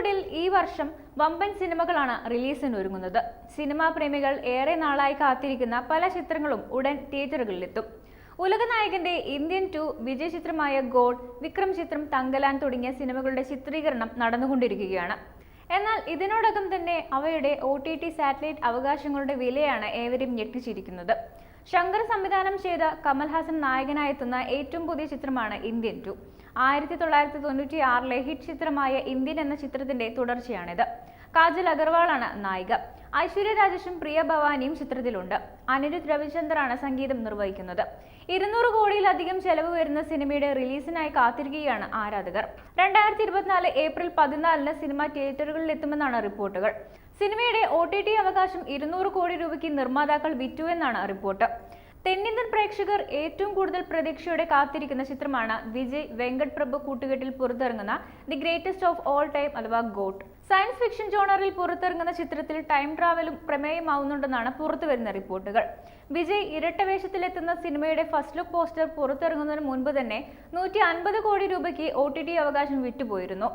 ബോളിവുഡിൽ ഈ വർഷം വമ്പൻ സിനിമകളാണ് റിലീസിന് ഒരുങ്ങുന്നത് സിനിമാ പ്രേമികൾ ഏറെ നാളായി കാത്തിരിക്കുന്ന പല ചിത്രങ്ങളും ഉടൻ തിയേറ്ററുകളിലെത്തും. ഉലകനായകന്റെ ഇന്ത്യൻ ടു വിജയ് ചിത്രമായ ഗോഡ് വിക്രം ചിത്രം തങ്കലാൻ തുടങ്ങിയ സിനിമകളുടെ ചിത്രീകരണം നടന്നുകൊണ്ടിരിക്കുകയാണ്. എന്നാൽ ഇതിനോടകം തന്നെ അവയുടെ ഒ ടി ടി സാറ്റലൈറ്റ് അവകാശങ്ങളുടെ വിലയാണ് ഏവരും ഞെട്ടിച്ചിരിക്കുന്നത്. ശങ്കർ സംവിധാനം ചെയ്ത കമൽഹാസൻ നായകനായെത്തുന്ന ഏറ്റവും പുതിയ ചിത്രമാണ് ഇന്ത്യൻ ടു. ആയിരത്തി തൊള്ളായിരത്തി തൊണ്ണൂറ്റി ആറിലെ ഹിറ്റ് ചിത്രമായ ഇന്ത്യൻ എന്ന ചിത്രത്തിന്റെ തുടർച്ചയാണിത്. കാജൽ അഗർവാളാണ് നായിക. ഐശ്വര്യ രാജേഷും പ്രിയ ഭവാനിയും ചിത്രത്തിലുണ്ട്. അനിരുദ്ധ് രവിചന്ദറാണ് സംഗീതം നിർവഹിക്കുന്നത്. ഇരുന്നൂറ് കോടിയിലധികം ചെലവ് വരുന്ന സിനിമയുടെ റിലീസിനായി കാത്തിരിക്കുകയാണ് ആരാധകർ. രണ്ടായിരത്തി ഇരുപത്തിനാല് ഏപ്രിൽ പതിനാലിന് സിനിമ തിയേറ്ററുകളിൽ എത്തുമെന്നാണ് റിപ്പോർട്ടുകൾ. സിനിമയുടെ ഒ അവകാശം ഇരുന്നൂറ് കോടി രൂപയ്ക്ക് നിർമ്മാതാക്കൾ വിറ്റു എന്നാണ് റിപ്പോർട്ട്. തെന്നിന്ത്യൻ പ്രേക്ഷകർ ഏറ്റവും കൂടുതൽ പ്രതീക്ഷയോടെ കാത്തിരിക്കുന്ന ചിത്രമാണ് വിജയ് വെങ്കട് പ്രഭു കൂട്ടുകെട്ടിൽ പുറത്തിറങ്ങുന്ന the greatest of all time അഥവാ ഗോട്ട് സയൻസ് ഫിക്ഷൻ ജോണറിൽ പുറത്തിറങ്ങുന്ന ചിത്രത്തിൽ ടൈം ട്രാവലും പ്രമേയമാവുന്നുണ്ടെന്നാണ് പുറത്തുവരുന്ന റിപ്പോർട്ടുകൾ. വിജയ് ഇരട്ടവേഷത്തിലെത്തുന്ന സിനിമയുടെ ഫസ്റ്റ് ലുക്ക് പോസ്റ്റർ പുറത്തിറങ്ങുന്നതിന് മുൻപ് തന്നെ നൂറ്റി കോടി രൂപയ്ക്ക് ഒ അവകാശം വിറ്റുപോയിരുന്നു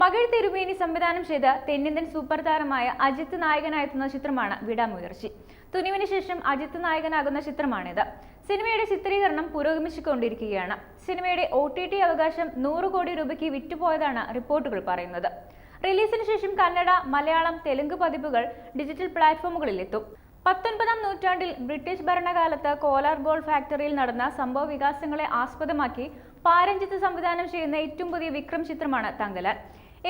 മകൾ തിരുമേനി സംവിധാനം ചെയ്ത തെന്നിന്ത്യൻ സൂപ്പർ താരമായ അജിത്ത് നായകനായെത്തുന്ന ചിത്രമാണ് വിടാമുയർച്ചി തുനിവിന് ശേഷം അജിത്ത് നായകനാകുന്ന ചിത്രമാണിത്. സിനിമയുടെ ചിത്രീകരണം പുരോഗമിച്ചുകൊണ്ടിരിക്കുകയാണ്. സിനിമയുടെ ഒ ടി ടി അവകാശം നൂറ് കോടി രൂപയ്ക്ക് വിറ്റുപോയതാണ് റിപ്പോർട്ടുകൾ പറയുന്നത്. റിലീസിന് ശേഷം കന്നഡ മലയാളം തെലുങ്ക് പതിപ്പുകൾ ഡിജിറ്റൽ പ്ലാറ്റ്ഫോമുകളിൽ എത്തും പത്തൊൻപതാം നൂറ്റാണ്ടിൽ ബ്രിട്ടീഷ് ഭരണകാലത്ത് കോലാർ ഗോൾഡ് ഫാക്ടറിയിൽ നടന്ന സംഭവ വികാസങ്ങളെ ആസ്പദമാക്കി പാരഞ്ചിത്ത് സംവിധാനം ചെയ്യുന്ന ഏറ്റവും പുതിയ വിക്രം ചിത്രമാണ് തങ്കലാൻ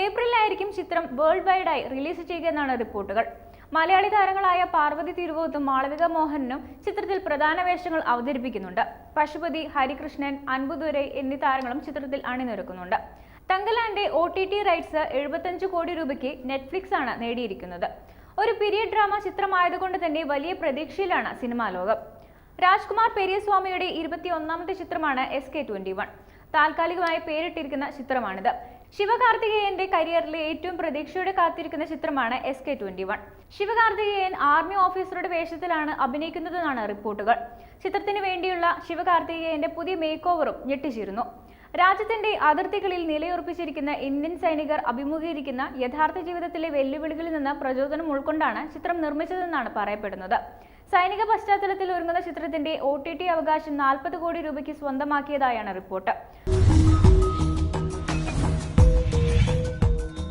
ഏപ്രിലായിരിക്കും ചിത്രം വേൾഡ് വൈഡായി റിലീസ് ചെയ്യുക എന്നാണ് റിപ്പോർട്ടുകൾ. മലയാളി താരങ്ങളായ പാർവതി തിരുവോത്തും മാളവിക മോഹനും ചിത്രത്തിൽ പ്രധാന വേഷങ്ങൾ അവതരിപ്പിക്കുന്നുണ്ട്. പശുപതി ഹരികൃഷ്ണൻ അൻപുദുരൈ എന്നീ താരങ്ങളും ചിത്രത്തിൽ അണിനിരക്കുന്നുണ്ട്. തങ്കലാന്റെ ഒ ടി ടി റൈറ്റ്സ് എഴുപത്തഞ്ച് കോടി രൂപയ്ക്ക് നെറ്റ്ഫ്ലിക്സ് ആണ് നേടിയിരിക്കുന്നത്. ഒരു പീരിയഡ് ഡ്രാമ ചിത്രമായതുകൊണ്ട് തന്നെ വലിയ പ്രതീക്ഷയിലാണ് സിനിമാ ലോകം. രാജ്കുമാർ പെരിയസ്വാമിയുടെ ഇരുപത്തി ഒന്നാമത്തെ ചിത്രമാണ് എസ് കെ ട്വന്റി വൺ. താൽക്കാലികമായി പേരിട്ടിരിക്കുന്ന ചിത്രമാണിത്. ശിവകാർത്തികേയന്റെ കരിയറിലെ ഏറ്റവും പ്രതീക്ഷയോടെ കാത്തിരിക്കുന്ന ചിത്രമാണ് S K twenty one Sivakarthikeyan army ഓഫീസറുടെ വേഷത്തിലാണ് അഭിനയിക്കുന്നതെന്നാണ് റിപ്പോർട്ടുകൾ. ചിത്രത്തിന് വേണ്ടിയുള്ള ശിവകാർത്തികേയന്റെ പുതിയ മേക്ക് ഓവറും ഞെട്ടിച്ചിരുന്നു. രാജ്യത്തിന്റെ അതിർത്തികളിൽ നിലയുറപ്പിച്ചിരിക്കുന്ന ഇന്ത്യൻ സൈനികർ അഭിമുഖീകരിക്കുന്ന യഥാർത്ഥ ജീവിതത്തിലെ വെല്ലുവിളികളിൽ നിന്ന് പ്രചോദനം ഉൾക്കൊണ്ടാണ് ചിത്രം നിർമ്മിച്ചതെന്നാണ് പറയപ്പെടുന്നത്. സൈനിക പശ്ചാത്തലത്തിൽ ഒരുങ്ങുന്ന ചിത്രത്തിന്റെ ഒ അവകാശം നാൽപ്പത് കോടി രൂപയ്ക്ക് സ്വന്തമാക്കിയതായാണ് റിപ്പോർട്ട്.